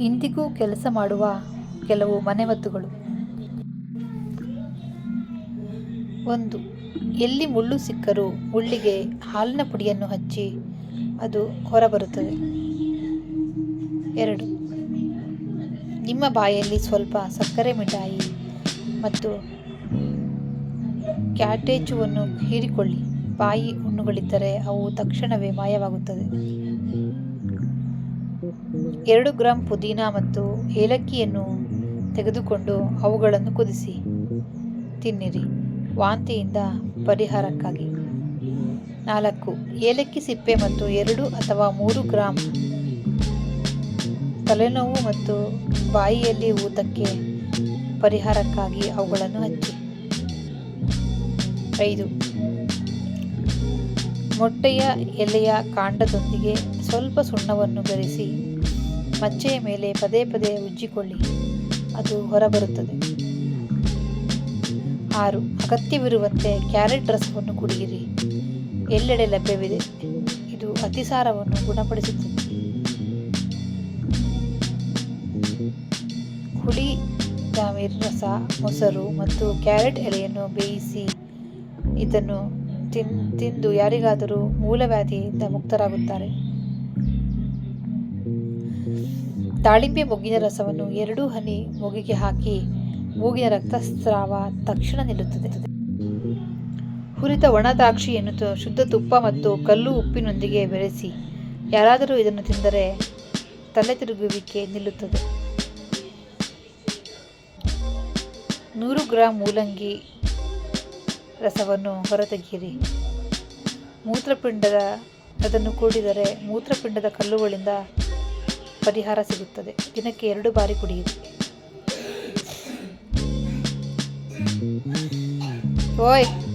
ಇಂದಿಗೂ ಕೆಲಸ ಮಾಡುವ ಕೆಲವು ಮನೆಮದ್ದುಗಳು ಒಂದು, ಎಲ್ಲಿ ಮುಳ್ಳು ಸಿಕ್ಕರೂ ಮುಳ್ಳಿಗೆ ಹಾಲಿನ ಪುಡಿಯನ್ನು ಹಚ್ಚಿ ಅದು ಹೊರಬರುತ್ತದೆ. ಎರಡು, ನಿಮ್ಮ ಬಾಯಲ್ಲಿ ಸ್ವಲ್ಪ ಸಕ್ಕರೆ ಮಿಠಾಯಿ ಮತ್ತು ಕ್ಯಾಟೇಜುವನ್ನು ಹೀರಿಕೊಳ್ಳಿ. ಬಾಯಿ ಹುಣ್ಣುಗಳಿದ್ದರೆ ಅವು ತಕ್ಷಣವೇ ಮಾಯವಾಗುತ್ತದೆ. ಎರಡು ಗ್ರಾಂ ಪುದೀನ ಮತ್ತು ಏಲಕ್ಕಿಯನ್ನು ತೆಗೆದುಕೊಂಡು ಅವುಗಳನ್ನು ಕುದಿಸಿ. ತಿನ್ನಿರಿ. ವಾಂತಿಯಿಂದ ಪರಿಹಾರಕ್ಕಾಗಿ. ನಾಲ್ಕು. ಏಲಕ್ಕಿ ಸಿಪ್ಪೆ ಮತ್ತು ಎರಡು ಅಥವಾ ಮೂರು ಗ್ರಾಂ ತಲೆನೋವು ಮತ್ತು ಬಾಯಿಯಲ್ಲಿ ಊತಕ್ಕೆ ಪರಿಹಾರಕ್ಕಾಗಿ ಅವುಗಳನ್ನು ಹಚ್ಚಿ. ಐದು. ಮೊಟ್ಟೆಯ ಎಲೆಯ ಕಾಂಡದೊಂದಿಗೆ ಸ್ವಲ್ಪ ಸುಣ್ಣವನ್ನು ಬೆರೆಸಿ ಮಚ್ಚೆಯ ಮೇಲೆ ಪದೇ ಪದೇ ಉಜ್ಜಿಕೊಳ್ಳಿ. ಅದು ಹೊರಬರುತ್ತದೆ. ಆರು, ಅಗತ್ಯವಿರುವಂತೆ ಕ್ಯಾರೆಟ್ ರಸವನ್ನು ಕುಡಿಯಿರಿ. ಎಲ್ಲೆಡೆ ಲಭ್ಯವಿದೆ. ಇದು ಅತಿಸಾರವನ್ನು ಗುಣಪಡಿಸುತ್ತದೆ. ಹುಳಿ ಗಾಮೀರ್ ರಸ, ಮೊಸರು ಮತ್ತು ಕ್ಯಾರೆಟ್ ಎಲೆಯನ್ನು ಬೇಯಿಸಿ ಇದನ್ನು ತಿಂದು ಯಾರಿಗಾದರೂ ಮೂಲವ್ಯಾಧಿಯಿಂದ ಮುಕ್ತರಾಗುತ್ತಾರೆ. ದಾಳಿಂಬೆ ಮೊಗ್ಗಿನ ರಸವನ್ನು ಎರಡು ಹನಿ ಮೂಗಿಗೆ ಹಾಕಿ ಮೂಗಿನ ರಕ್ತಸ್ರಾವ ತಕ್ಷಣ ನಿಲ್ಲುತ್ತದೆ. ಹುರಿದ ಒಣ ದ್ರಾಕ್ಷಿಯನ್ನು ಶುದ್ಧ ತುಪ್ಪ ಮತ್ತು ಕಲ್ಲು ಉಪ್ಪಿನೊಂದಿಗೆ ಬೆರೆಸಿ ಯಾರಾದರೂ ಇದನ್ನು ತಿಂದರೆ ತಲೆ ತಿರುಗುವಿಕೆ ನಿಲ್ಲುತ್ತದೆ. ನೂರು ಗ್ರಾಂ ಮೂಲಂಗಿ ರಸವನ್ನು ಹೊರತೆಗೆಯಿರಿ. ಮೂತ್ರಪಿಂಡದ ಅದನ್ನು ಕೂಡಿದರೆ ಮೂತ್ರಪಿಂಡದ ಕಲ್ಲುಗಳಿಂದ ಪರಿಹಾರ ಸಿಗುತ್ತದೆ. ದಿನಕ್ಕೆ ಎರಡು ಬಾರಿ ಕುಡಿಯಿರಿ. ಓಯ್.